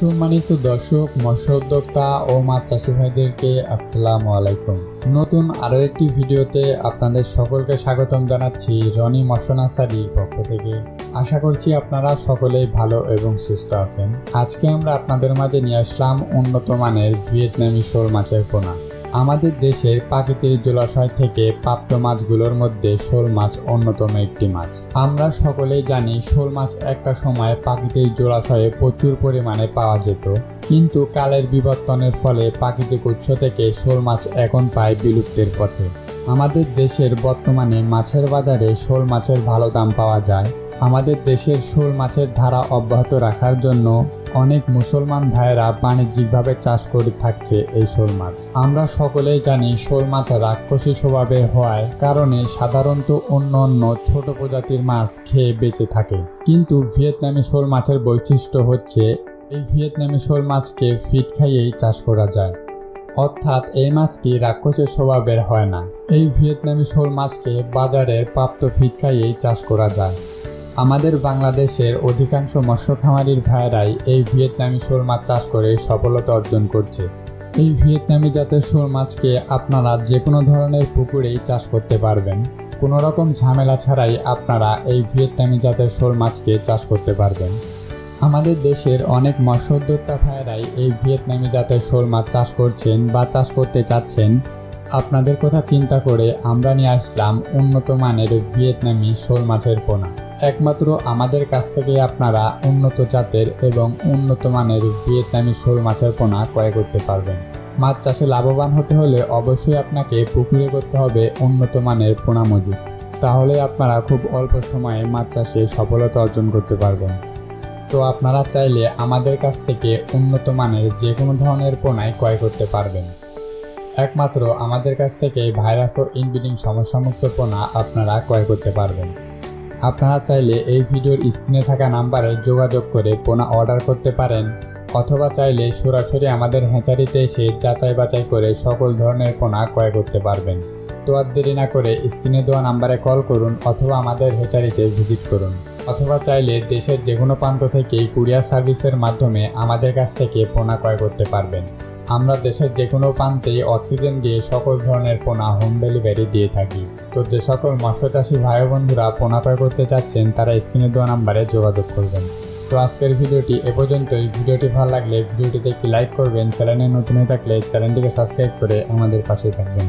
সম্মানিত দর্শক, মৎস্য ও মাছ চাষি ভাইদেরকে আসসালাম আলাইকুম। নতুন আরও একটি ভিডিওতে আপনাদের সকলকে স্বাগতম জানাচ্ছি রনি মশনাসারির পক্ষ থেকে। আশা করছি আপনারা সকলেই ভালো এবং সুস্থ আছেন। আজকে আমরা আপনাদের মাঝে নিয়ে আসলাম উন্নত মানের ভিয়েতনামি শোল মাছের পোনা। আমাদের দেশের প্রাকৃতিক জলাশয় থেকে প্রাপ্ত মাছগুলোর মধ্যে শোল মাছ অন্যতম একটি মাছ। আমরা সকলেই জানি শোল মাছ একটা সময় প্রাকৃতিক জলাশয়ে প্রচুর পরিমাণে পাওয়া যেত। কিন্তু কালের বিবর্তনের ফলে প্রাকৃতিক উৎস থেকে শোল মাছ এখন প্রায় বিলুপ্তির পথে। আমাদের দেশের বর্তমানে মাছের বাজারে শোল মাছের ভালো দাম পাওয়া যায়। আমাদের দেশের শোল মাছের ধারা অব্যাহত রাখার জন্য অনেক মুসলমান ভাইয়েরা বাণিজ্যিকভাবে চাষ করে থাকছে এই শোল মাছ। আমরা সকলেই জানি শোল মাছ রাক্ষসী স্বভাবের হওয়ায় কারণে সাধারণত অন্য অন্য ছোট প্রজাতির মাছ খেয়ে বেঁচে থাকে। কিন্তু ভিয়েতনামি শোল মাছের বৈশিষ্ট্য হচ্ছে, এই ভিয়েতনামি শোল মাছকে ফিট খাইয়েই চাষ করা যায়। অর্থাৎ এই মাছটি রাক্ষসের স্বভাবের হয় না। এই ভিয়েতনামি শোল মাছকে বাজারের প্রাপ্ত ফিট খাইয়েই চাষ করা যায়। আমাদের বাংলাদেশের অধিকাংশ মৎস্য খামারির ভাইয়েরাই এই ভিয়েতনামি শোল মাছ চাষ করে সফলতা অর্জন করছে। এই ভিয়েতনামি জাতের শোল মাছকে আপনারা যে কোনো ধরনের পুকুরেই চাষ করতে পারবেন। কোনো রকম ঝামেলা ছাড়াই আপনারা এই ভিয়েতনামি জাতের শোল মাছকে চাষ করতে পারবেন। আমাদের দেশের অনেক মৎস্য উদ্যোক্তা ভাইয়েরাই এই ভিয়েতনামি জাতের শোল মাছ চাষ করছেন বা চাষ করতে চাচ্ছেন আপনাদের কথা চিন্তা করে আমরা নিয়ে আসলাম উন্নত মানের ভিয়েতনামি শোল মাছের পোনা। একমাত্র আমাদের কাছ থেকে আপনারা উন্নত জাতের এবং উন্নত মানের ভিয়েতনামি শোল মাছের পোনা ক্রয় করতে পারবেন। মাছ চাষে লাভবান হতে হলে অবশ্যই আপনাকে পুকুরে করতে হবে উন্নত মানের পোনা মজুদ। তাহলে আপনারা খুব অল্প সময়ে মাছ চাষে সফলতা অর্জন করতে পারবেন। তো আপনারা চাইলে আমাদের কাছ থেকে উন্নত মানের যে কোনো ধরনের পোনায় ক্রয় করতে পারবেন। একমাত্র আমাদের কাছ থেকে ভাইরাস ও ইনব্রিডিং সমস্যামুক্ত পোনা আপনারা ক্রয় করতে পারবেন। আপনারা চাইলে এই ভিডিওর স্ক্রিনে থাকা নাম্বারে যোগাযোগ করে পোনা অর্ডার করতে পারেন, অথবা চাইলে সরাসরি আমাদের হ্যাচারিতে এসে যাচাই বাছাই করে সকল ধরনের পোনা ক্রয় করতে পারবেন। তো আর দেরি না করে স্ক্রিনে দেওয়া নাম্বারে কল করুন, অথবা আমাদের হ্যাচারিতে ভিজিট করুন। অথবা চাইলে দেশের যে কোনো প্রান্ত থেকেই কুরিয়ার সার্ভিসের মাধ্যমে আমাদের কাছ থেকে পোনা ক্রয় করতে পারবেন। আমরা দেশের যে কোনো প্রান্তে অক্সিজেন দিয়ে সকল ধরনের পোনা হোম ডেলিভারি দিয়ে থাকি। তো যে সকল মৎস্য চাষি ভাই বন্ধুরা পোনা ক্রয় করতে চাচ্ছেন, তারা স্ক্রিনে দেওয়া নাম্বারে যোগাযোগ করবেন। তো আজকের ভিডিওটি এ পর্যন্তই। ভিডিওটি ভালো লাগলে ভিডিওটিতে একটি লাইক করবেন। চ্যানেলে নতুন হয়ে থাকলে চ্যানেলটিকে সাবস্ক্রাইব করে আমাদের পাশে থাকবেন।